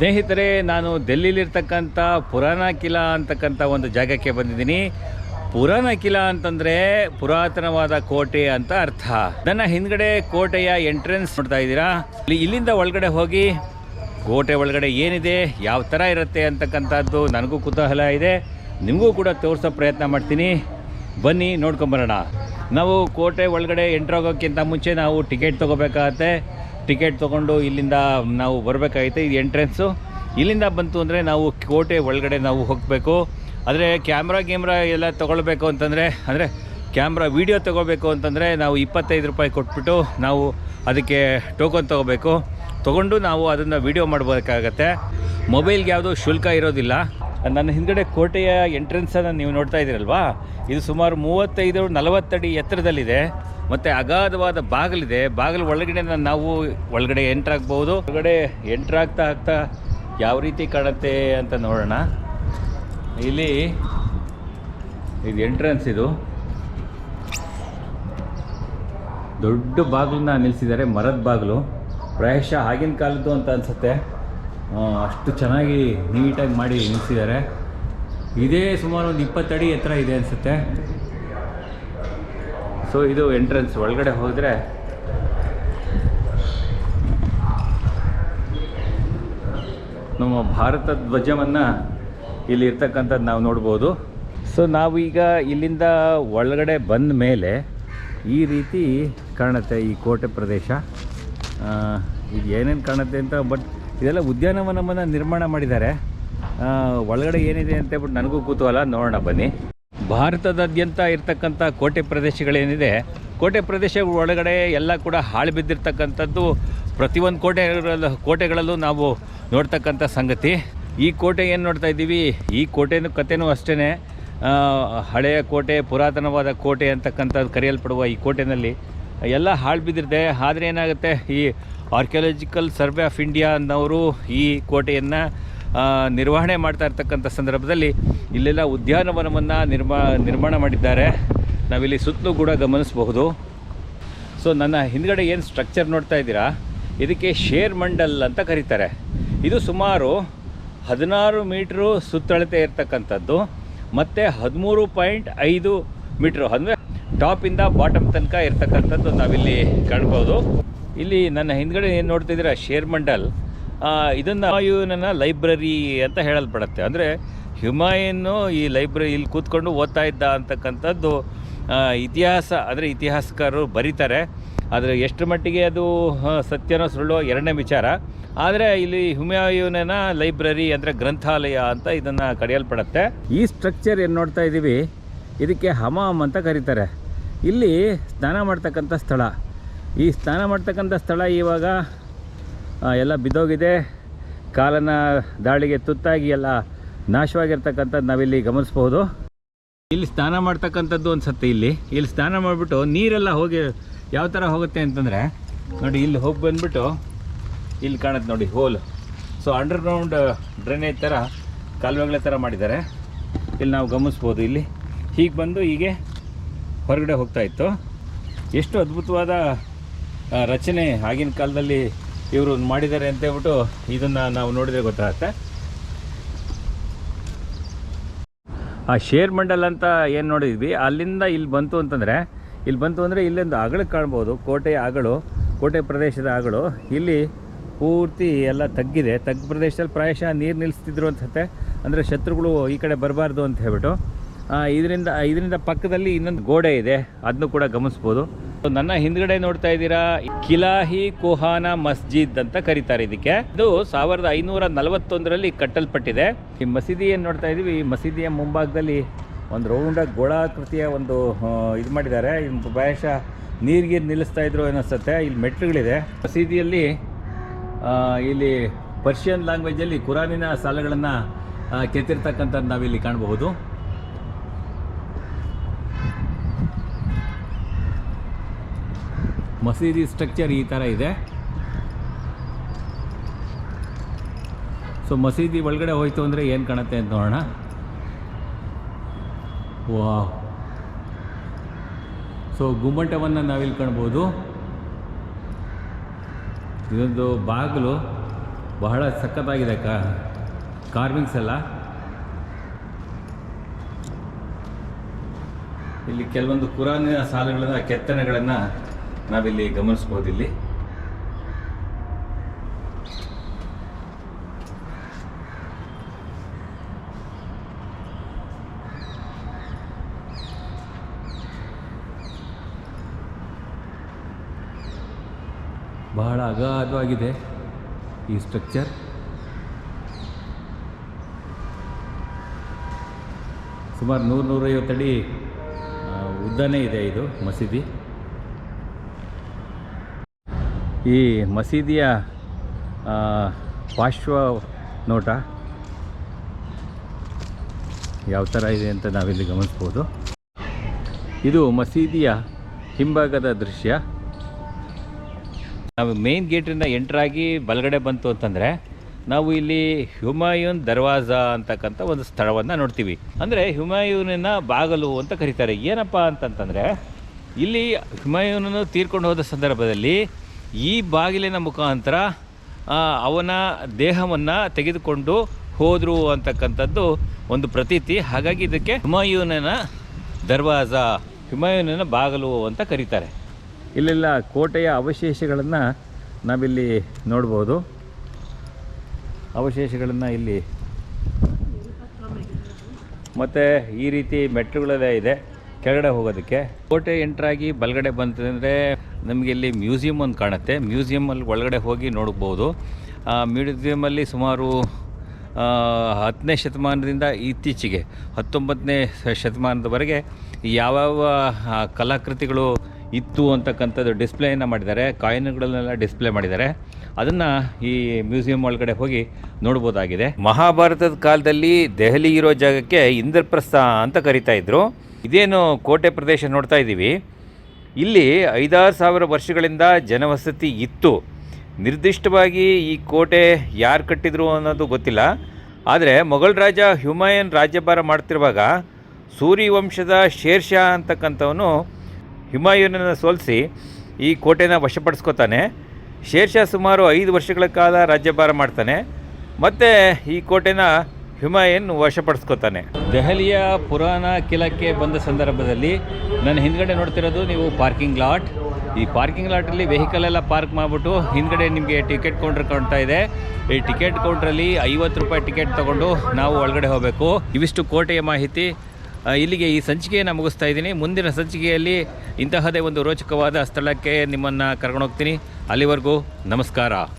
ಸ್ನೇಹಿತರೆ, ನಾನು ದೆಲ್ಲಿಲಿರ್ತಕ್ಕಂಥ ಪುರಾಣ ಕಿಲಾ ಅಂತಕ್ಕಂಥ ಒಂದು ಜಾಗಕ್ಕೆ ಬಂದಿದ್ದೀನಿ. ಪುರಾಣ ಕಿಲಾ ಅಂತಂದರೆ ಪುರಾತನವಾದ ಕೋಟೆ ಅಂತ ಅರ್ಥ. ನನ್ನ ಹಿಂದ್ಗಡೆ ಕೋಟೆಯ ಎಂಟ್ರೆನ್ಸ್ ನೋಡ್ತಾ ಇದ್ದೀರಾ? ಇಲ್ಲಿ, ಇಲ್ಲಿಂದ ಒಳಗಡೆ ಹೋಗಿ ಕೋಟೆ ಒಳಗಡೆ ಏನಿದೆ, ಯಾವ ಥರ ಇರುತ್ತೆ ಅಂತಕ್ಕಂಥದ್ದು ನನಗೂ ಕುತೂಹಲ ಇದೆ. ನಿಮಗೂ ಕೂಡ ತೋರಿಸೋ ಪ್ರಯತ್ನ ಮಾಡ್ತೀನಿ. ಬನ್ನಿ, ನೋಡ್ಕೊಂಬರೋಣ. ನಾವು ಕೋಟೆ ಒಳಗಡೆ ಎಂಟ್ರಾಗೋಕ್ಕಿಂತ ಮುಂಚೆ ನಾವು ಟಿಕೆಟ್ ತೊಗೋಬೇಕಾಗತ್ತೆ. ಟಿಕೆಟ್ ತೊಗೊಂಡು ಇಲ್ಲಿಂದ ನಾವು ಬರಬೇಕಾಗಿತ್ತು ಇದು ಎಂಟ್ರೆನ್ಸು. ಇಲ್ಲಿಂದ ಬಂತು ಅಂದರೆ ನಾವು ಕೋಟೆ ಒಳಗಡೆ ನಾವು ಹೋಗಬೇಕು. ಆದರೆ ಕ್ಯಾಮ್ರಾ ಗೇಮ್ರಾ ಎಲ್ಲ ತೊಗೊಳ್ಬೇಕು ಅಂತಂದರೆ, ಅಂದರೆ ಕ್ಯಾಮ್ರಾ ವೀಡಿಯೋ ತೊಗೋಬೇಕು ಅಂತಂದರೆ ನಾವು ಇಪ್ಪತ್ತೈದು ರೂಪಾಯಿ ಕೊಟ್ಬಿಟ್ಟು ನಾವು ಅದಕ್ಕೆ ಟೋಕನ್ ತೊಗೋಬೇಕು ತೊಗೊಂಡು ನಾವು ಅದನ್ನು ವೀಡಿಯೋ ಮಾಡಬೇಕಾಗತ್ತೆ ಮೊಬೈಲ್ಗೆ ಯಾವುದೂ ಶುಲ್ಕ ಇರೋದಿಲ್ಲ. ನನ್ನ ಹಿಂದ್ಗಡೆ ಕೋಟೆಯ ಎಂಟ್ರೆನ್ಸನ್ನು ನೀವು ನೋಡ್ತಾ ಇದ್ದೀರಲ್ವಾ? ಇದು ಸುಮಾರು ಮೂವತ್ತೈದು ನಲವತ್ತಡಿ ಎತ್ತರದಲ್ಲಿದೆ. ಮತ್ತು ಅಗಾಧವಾದ ಬಾಗಿಲಿದೆ. ಬಾಗಿಲು ಒಳಗಡೆ ನಾವು ಒಳಗಡೆ ಎಂಟ್ರಾಗ್ಬೋದು ಒಳಗಡೆ ಎಂಟ್ರಾಗ್ತಾ ಆಗ್ತಾ ಯಾವ ರೀತಿ ಕಾಣುತ್ತೆ ಅಂತ ನೋಡೋಣ. ಇಲ್ಲಿ ಇದು ಎಂಟ್ರೆನ್ಸ್ ಇದು. ದೊಡ್ಡ ಬಾಗಿಲನ್ನ ನಿಲ್ಲಿಸಿದ್ದಾರೆ ಮರದ ಬಾಗಿಲು. ಪ್ರಾಯಶಃ ಆಗಿನ ಕಾಲದ್ದು ಅಂತ ಅನಿಸುತ್ತೆ. ಅಷ್ಟು ಚೆನ್ನಾಗಿ ನೀಟಾಗಿ ಮಾಡಿ ನಿಲ್ಲಿಸಿದ್ದಾರೆ ಇದೇ ಸುಮಾರು ಒಂದು ಇಪ್ಪತ್ತಡಿ ಎತ್ತರ ಇದೆ ಅನಿಸುತ್ತೆ. ಸೊ ಇದು ಎಂಟ್ರೆನ್ಸ್ ಒಳಗಡೆ ಹೋದರೆ ನಮ್ಮ ಭಾರತ ಧ್ವಜವನ್ನು ಇಲ್ಲಿ ಇರ್ತಕ್ಕಂಥದ್ದು ನಾವು ನೋಡ್ಬೋದು. ಸೊ ಈಗ ಇಲ್ಲಿಂದ ಒಳಗಡೆ ಬಂದ ಮೇಲೆ ಈ ರೀತಿ ಕಾಣುತ್ತೆ ಈ ಕೋಟೆ ಪ್ರದೇಶ. ಇದು ಏನೇನು ಕಾಣುತ್ತೆ ಅಂತ, ಬಟ್ ಇದೆಲ್ಲ ಉದ್ಯಾನವನವನ್ನು ನಿರ್ಮಾಣ ಮಾಡಿದ್ದಾರೆ. ಒಳಗಡೆ ಏನಿದೆ ಅಂತ ಹೇಳ್ಬಿಟ್ಟು ನನಗೂ ಕೂತೂಹಲ ನೋಡೋಣ ಬನ್ನಿ. ಭಾರತದಾದ್ಯಂತ ಇರತಕ್ಕಂಥ ಕೋಟೆ ಪ್ರದೇಶಗಳೇನಿದೆ, ಕೋಟೆ ಪ್ರದೇಶ ಒಳಗಡೆ ಎಲ್ಲ ಕೂಡ ಹಾಳು ಬಿದ್ದಿರ್ತಕ್ಕಂಥದ್ದು ಪ್ರತಿಯೊಂದು ಕೋಟೆ ಕೋಟೆಗಳಲ್ಲೂ ನಾವು ನೋಡ್ತಕ್ಕಂಥ ಸಂಗತಿ. ಈ ಕೋಟೆ ಏನು ನೋಡ್ತಾ ಇದ್ದೀವಿ? ಈ ಕೋಟೆನೂ ಕಥೆನೂ ಅಷ್ಟೇ ಹಳೆಯ ಕೋಟೆ, ಪುರಾತನವಾದ ಕೋಟೆ ಅಂತಕ್ಕಂಥದ್ದು ಕರೆಯಲ್ಪಡುವ ಈ ಕೋಟೆನಲ್ಲಿ ಎಲ್ಲ ಹಾಳು ಬಿದ್ದಿರುತ್ತೆ ಆದರೆ ಏನಾಗುತ್ತೆ? ಈ ಆರ್ಕಿಯಾಲಜಿಕಲ್ ಸರ್ವೆ ಆಫ್ ಇಂಡಿಯಾ ಅನ್ನೋರು ಈ ಕೋಟೆಯನ್ನು ನಿರ್ವಹಣೆ ಮಾಡ್ತಾ ಇರ್ತಕ್ಕಂಥ ಸಂದರ್ಭದಲ್ಲಿ ಇಲ್ಲೆಲ್ಲ ಉದ್ಯಾನವನವನ್ನು ನಿರ್ಮಾ, ನಿರ್ಮಾಣ ಮಾಡಿದ್ದಾರೆ. ನಾವಿಲ್ಲಿ ಸುತ್ತಲೂ ಕೂಡ ಗಮನಿಸಬಹುದು. ಸೊ ನನ್ನ ಹಿಂದ್ಗಡೆ ಏನು ಸ್ಟ್ರಕ್ಚರ್ ನೋಡ್ತಾ ಇದ್ದೀರಾ? ಇದಕ್ಕೆ ಶೇರ್ ಮಂಡಲ್ ಅಂತ ಕರೀತಾರೆ. ಇದು ಸುಮಾರು ಹದಿನಾರು ಮೀಟ್ರು ಸುತ್ತಳತೆ ಇರತಕ್ಕಂಥದ್ದು. ಮತ್ತು ಹದಿಮೂರು ಪಾಯಿಂಟ್ ಐದು ಮೀಟ್ರು, ಅಂದರೆ ಟಾಪಿಂದ ಬಾಟಮ್ ತನಕ ಇರ್ತಕ್ಕಂಥದ್ದು ನಾವಿಲ್ಲಿ ಕಾಣ್ಬೋದು. ಇಲ್ಲಿ ನನ್ನ ಹಿಂದ್ಗಡೆ ಏನು ನೋಡ್ತಾ ಇದ್ದೀರಾ? ಶೇರ್ ಮಂಡಲ್. ಇದನ್ನು ಹುಮಾಯೂನನ ಲೈಬ್ರರಿ ಅಂತ ಹೇಳಲ್ಪಡುತ್ತೆ. ಅಂದರೆ ಹುಮಾಯೂನು ಈ ಲೈಬ್ರರಿ ಇಲ್ಲಿ ಕೂತ್ಕೊಂಡು ಓದ್ತಾ ಇದ್ದ ಅಂತಕ್ಕಂಥದ್ದು ಇತಿಹಾಸ. ಅಂದರೆ ಇತಿಹಾಸಕಾರರು ಬರೀತಾರೆ. ಆದರೆ ಎಷ್ಟು ಮಟ್ಟಿಗೆ ಅದು ಸತ್ಯನೋ ಸುಳ್ಳು ಎರಡನೇ ವಿಚಾರ. ಆದರೆ ಇಲ್ಲಿ ಹುಮಾಯೂನನ ಲೈಬ್ರರಿ ಅಂದರೆ ಗ್ರಂಥಾಲಯ ಅಂತ ಇದನ್ನು ಕರೆಯಲ್ಪಡುತ್ತೆ. ಈ ಸ್ಟ್ರಕ್ಚರ್ ಏನು ನೋಡ್ತಾ ಇದ್ದೀವಿ ಇದಕ್ಕೆ ಹಮಾಮ್ ಅಂತ ಕರೀತಾರೆ. ಇಲ್ಲಿ ಸ್ನಾನ ಮಾಡ್ತಕ್ಕಂಥ ಸ್ಥಳ. ಈ ಸ್ನಾನ ಮಾಡ್ತಕ್ಕಂಥ ಸ್ಥಳ ಇವಾಗ ಎಲ್ಲ ಬಿದ್ದೋಗಿದೆ. ಕಾಲನ ದಾಳಿಗೆ ತುತ್ತಾಗಿ ಎಲ್ಲ ನಾಶವಾಗಿರ್ತಕ್ಕಂಥದ್ದು ನಾವಿಲ್ಲಿ ಗಮನಿಸ್ಬೋದು ಇಲ್ಲಿ ಸ್ನಾನ ಮಾಡ್ತಕ್ಕಂಥದ್ದು ಅನ್ಸುತ್ತೆ ಇಲ್ಲಿ. ಇಲ್ಲಿ ಸ್ನಾನ ಮಾಡಿಬಿಟ್ಟು ನೀರೆಲ್ಲ ಹೋಗಿ ಯಾವ ಥರ ಹೋಗುತ್ತೆ ಅಂತಂದರೆ, ನೋಡಿ ಇಲ್ಲಿ ಹೋಗಿ ಬಂದ್ಬಿಟ್ಟು ಇಲ್ಲಿ ಕಾಣುತ್ತೆ ನೋಡಿ ಹೋಲ್. ಸೊ ಅಂಡರ್ಗ್ರೌಂಡ್ ಡ್ರೈನೇಜ್ ಥರ ಕಾಲುವೆಗಳ ಥರ ಮಾಡಿದ್ದಾರೆ. ಇಲ್ಲಿ ನಾವು ಗಮನಿಸ್ಬೋದು ಇಲ್ಲಿ. ಹೀಗೆ ಬಂದು ಹೀಗೆ ಹೊರಗಡೆ ಹೋಗ್ತಾ ಇತ್ತು. ಎಷ್ಟು ಅದ್ಭುತವಾದ ರಚನೆ ಆಗಿನ ಕಾಲದಲ್ಲಿ ಇವರು ಮಾಡಿದ್ದಾರೆ ಅಂತ ಹೇಳ್ಬಿಟ್ಟು ಇದನ್ನು ನಾವು ನೋಡಿದರೆ ಗೊತ್ತಾಗುತ್ತೆ. ಆ ಶೇರ್ ಮಂಡಲ್ ಅಂತ ಏನು ನೋಡಿದ್ವಿ? ಅಲ್ಲಿಂದ ಇಲ್ಲಿ ಬಂತು ಅಂತಂದರೆ, ಇಲ್ಲಿ ಬಂತು ಅಂದರೆ ಇಲ್ಲೊಂದು ಅಗಳಿಗೆ ಕಾಣ್ಬೋದು, ಕೋಟೆಯ ಅಗಳು ಕೋಟೆ ಪ್ರದೇಶದ ಅಗಳು ಇಲ್ಲಿ ಪೂರ್ತಿ ಎಲ್ಲ ತಗ್ಗಿದೆ. ತಗ್ಗು ಪ್ರದೇಶದಲ್ಲಿ ಪ್ರಾಯಶಃ ನೀರು ನಿಲ್ಲಿಸ್ತಿದ್ರು ಅನ್ಸುತ್ತೆ. ಅಂದರೆ ಶತ್ರುಗಳು ಈ ಕಡೆ ಬರಬಾರ್ದು ಅಂತ ಹೇಳ್ಬಿಟ್ಟು. ಇದರಿಂದ ಇದರಿಂದ ಪಕ್ಕದಲ್ಲಿ ಇನ್ನೊಂದು ಗೋಡೆ ಇದೆ. ಅದನ್ನು ಕೂಡ ಗಮನಿಸ್ಬೋದು. ನನ್ನ ಹಿಂದ್ಗಡೆ ನೋಡ್ತಾ ಇದ್ದೀರಾ ಕಿಲಾಹಿ ಕುಹಾನ ಮಸ್ಜಿದ್ ಅಂತ ಕರೀತಾರೆ ಇದಕ್ಕೆ. ಇದು ಸಾವಿರದ ಐನೂರ ನಲವತ್ತೊಂದರಲ್ಲಿ ಕಟ್ಟಲ್ಪಟ್ಟಿದೆ. ಈ ಮಸೀದಿ ಏನು ನೋಡ್ತಾ ಇದೀವಿ ಈ ಮಸೀದಿಯ ಮುಂಭಾಗದಲ್ಲಿ ಒಂದು ರೌಂಡಾಗಿ ಗೋಳಾಕೃತಿಯ ಒಂದು ಇದು ಮಾಡಿದ್ದಾರೆ. ಪ್ರಾಯಶಃ ನೀರಿಗೆ ನಿಲ್ಲಿಸ್ತಾ ಇದ್ರು ಅನ್ನಿಸುತ್ತೆ ಇಲ್ಲಿ ಮೆಟ್ಲುಗಳಿದೆ ಮಸೀದಿಯಲ್ಲಿ ಇಲ್ಲಿ ಪರ್ಷಿಯನ್ ಲ್ಯಾಂಗ್ವೇಜಲ್ಲಿ ಕುರಾನಿನ ಸಾಲುಗಳನ್ನು ಕೆತ್ತಿರ್ತಕ್ಕಂಥದ್ದು ನಾವಿಲ್ಲಿ ಕಾಣಬಹುದು. ಮಸೀದಿ ಸ್ಟ್ರಕ್ಚರ್ ಈ ಥರ ಇದೆ. ಸೊ ಮಸೀದಿ ಒಳಗಡೆ ಹೋಯ್ತು ಅಂದರೆ ಏನು ಕಾಣುತ್ತೆ ಅಂತ ನೋಡೋಣ. ವಾ ಸೊ ಗುಮ್ಮಟವನ್ನು ನಾವಿಲ್ಲಿ ಕಾಣ್ಬೋದು. ಇದೊಂದು ಬಾಗಿಲು. ಬಹಳ ಸಖತ್ತಾಗಿದೆ ಕಾ ಕಾರ್ವಿಂಗ್ಸ್ ಎಲ್ಲ. ಇಲ್ಲಿ ಕೆಲವೊಂದು ಪುರಾಣ ಸಾಲುಗಳನ್ನು, ಕೆತ್ತನೆಗಳನ್ನು ನಾವಿಲ್ಲಿ ಗಮನಿಸಬಹುದು ಇಲ್ಲಿ ಬಹಳ ಅಗಾಧವಾಗಿದೆ ಈ ಸ್ಟ್ರಕ್ಚರ್ ಸುಮಾರು ನೂರು ನೂರೈವತ್ತು ಅಡಿ ಉದ್ದನೇ ಇದೆ ಇದು ಮಸೀದಿ. ಈ ಮಸೀದಿಯ ಪಾರ್ಶ್ವ ನೋಟ ಯಾವ ಥರ ಇದೆ ಅಂತ ನಾವಿಲ್ಲಿ ಗಮನಿಸ್ಬೋದು. ಇದು ಮಸೀದಿಯ ಹಿಂಭಾಗದ ದೃಶ್ಯ. ನಾವು ಮೇನ್ ಗೇಟಿಂದ ಎಂಟ್ರಾಗಿ ಬಲಗಡೆ ಬಂತು ಅಂತಂದರೆ, ನಾವು ಇಲ್ಲಿ ಹುಮಾಯೂನ್ ದರ್ವಾಜಾ ಅಂತಕ್ಕಂಥ ಒಂದು ಸ್ಥಳವನ್ನು ನೋಡ್ತೀವಿ. ಅಂದರೆ ಹುಮಾಯೂನಿನ ಬಾಗಲು ಅಂತ ಕರೀತಾರೆ. ಏನಪ್ಪ ಅಂತಂತಂದರೆ, ಇಲ್ಲಿ ಹ್ಯುಮಾಯೂನನ್ನು ತೀರ್ಕೊಂಡು ಹೋದ ಸಂದರ್ಭದಲ್ಲಿ ಈ ಬಾಗಿಲಿನ ಮುಖಾಂತರ ಅವನ ದೇಹವನ್ನು ತೆಗೆದುಕೊಂಡು ಹೋದರು ಅಂತಕ್ಕಂಥದ್ದು ಒಂದು ಪ್ರತೀತಿ. ಹಾಗಾಗಿ ಇದಕ್ಕೆ ಹುಮಾಯೂನನ ದರ್ವಾಜ, ಹುಮಾಯೂನನ ಬಾಗಲು ಅಂತ ಕರೀತಾರೆ. ಇಲ್ಲೆಲ್ಲ ಕೋಟೆಯ ಅವಶೇಷಗಳನ್ನು ನಾವಿಲ್ಲಿ ನೋಡ್ಬೋದು. ಅವಶೇಷಗಳನ್ನು ಇಲ್ಲಿ ಮತ್ತು ಈ ರೀತಿ ಮೆಟ್ಲುಗಳೆಲ್ಲ ಇದೆ. ಕೆಳಗಡೆ ಹೋಗೋದಕ್ಕೆ. ಕೋಟೆ ಎಂಟ್ರಾಗಿ ಬಲಗಡೆ ಬಂತಂದರೆ ನಮಗೆ ಇಲ್ಲಿ ಮ್ಯೂಸಿಯಂ ಒಂದು ಕಾಣುತ್ತೆ. ಮ್ಯೂಸಿಯಮಲ್ಲಿ ಒಳಗಡೆ ಹೋಗಿ ನೋಡ್ಬೋದು. ಮ್ಯೂಸಿಯಮಲ್ಲಿ ಸುಮಾರು ಹತ್ತನೇ ಶತಮಾನದಿಂದ ಇತ್ತೀಚೆಗೆ, ಹತ್ತೊಂಬತ್ತನೇ ಶತಮಾನದವರೆಗೆ ಯಾವ್ಯಾವ ಕಲಾಕೃತಿಗಳು ಇತ್ತು ಅಂತಕ್ಕಂಥದ್ದು ಡಿಸ್ಪ್ಲೇಯನ್ನು ಮಾಡಿದ್ದಾರೆ. ಕಾಯಿನ್ಗಳನ್ನೆಲ್ಲ ಡಿಸ್ಪ್ಲೇ ಮಾಡಿದ್ದಾರೆ. ಅದನ್ನು ಈ ಮ್ಯೂಸಿಯಂ ಒಳಗಡೆ ಹೋಗಿ ನೋಡ್ಬೋದಾಗಿದೆ. ಮಹಾಭಾರತದ ಕಾಲದಲ್ಲಿ ದೆಹಲಿ ಇರೋ ಜಾಗಕ್ಕೆ ಇಂದ್ರಪ್ರಸ್ಥ ಅಂತ ಕರಿತಾ ಇದ್ರು. ಇದೇನು ಕೋಟೆ ಪ್ರದೇಶ ನೋಡ್ತಾ ಇದ್ದೀವಿ ಇಲ್ಲಿ ಐದಾರು ಸಾವಿರ ವರ್ಷಗಳಿಂದ ಜನವಸತಿ ಇತ್ತು. ನಿರ್ದಿಷ್ಟವಾಗಿ ಈ ಕೋಟೆ ಯಾರು ಕಟ್ಟಿದ್ರು ಅನ್ನೋದು ಗೊತ್ತಿಲ್ಲ. ಆದರೆ ಮೊಘಲ್ ರಾಜ ಹ್ಯುಮಾಯನ್ ರಾಜ್ಯಭಾರ ಮಾಡ್ತಿರುವಾಗ ಸೂರಿ ವಂಶದ ಶೇರ್ಷಾ ಅಂತಕ್ಕಂಥವನು ಹುಮಾಯೂನನ್ನು ಸೋಲಿಸಿ ಈ ಕೋಟೆನ ವಶಪಡಿಸ್ಕೋತಾನೆ. ಶೇರ್ಷಾ ಸುಮಾರು ಐದು ವರ್ಷಗಳ ಕಾಲ ರಾಜ್ಯಭಾರ ಮಾಡ್ತಾನೆ. ಮತ್ತು ಈ ಕೋಟೆನ ಹುಮಾಯೂನ್ ವಶಪಡಿಸ್ಕೋತಾನೆ. ದೆಹಲಿಯ ಪುರಾಣ ಕಿಲಕ್ಕೆ ಬಂದ ಸಂದರ್ಭದಲ್ಲಿ ನನ್ನ ಹಿಂದ್ಗಡೆ ನೋಡ್ತಿರೋದು ನೀವು ಪಾರ್ಕಿಂಗ್ ಲಾಟ್. ಈ ಪಾರ್ಕಿಂಗ್ ಲಾಟಲ್ಲಿ ವೆಹಿಕಲ್ ಎಲ್ಲ ಪಾರ್ಕ್ ಮಾಡಿಬಿಟ್ಟು ಹಿಂದ್ಗಡೆ ನಿಮಗೆ ಟಿಕೆಟ್ ಕೌಂಟ್ರ್ ಕಾಣ್ತಾ ಇದೆ. ಈ ಟಿಕೆಟ್ ಕೌಂಟ್ರಲ್ಲಿ ಐವತ್ತು ರೂಪಾಯಿ ಟಿಕೆಟ್ ತೊಗೊಂಡು ನಾವು ಒಳಗಡೆ ಹೋಗಬೇಕು. ಇವಿಷ್ಟು ಕೋಟೆಯ ಮಾಹಿತಿ. ಇಲ್ಲಿಗೆ ಈ ಸಂಚಿಕೆಯನ್ನು ಮುಗಿಸ್ತಾ ಇದ್ದೀನಿ. ಮುಂದಿನ ಸಂಚಿಕೆಯಲ್ಲಿ ಇಂತಹದೇ ಒಂದು ರೋಚಕವಾದ ಸ್ಥಳಕ್ಕೆ ನಿಮ್ಮನ್ನು ಕರ್ಕೊಂಡು ಹೋಗ್ತೀನಿ. ಅಲ್ಲಿವರೆಗೂ ನಮಸ್ಕಾರ.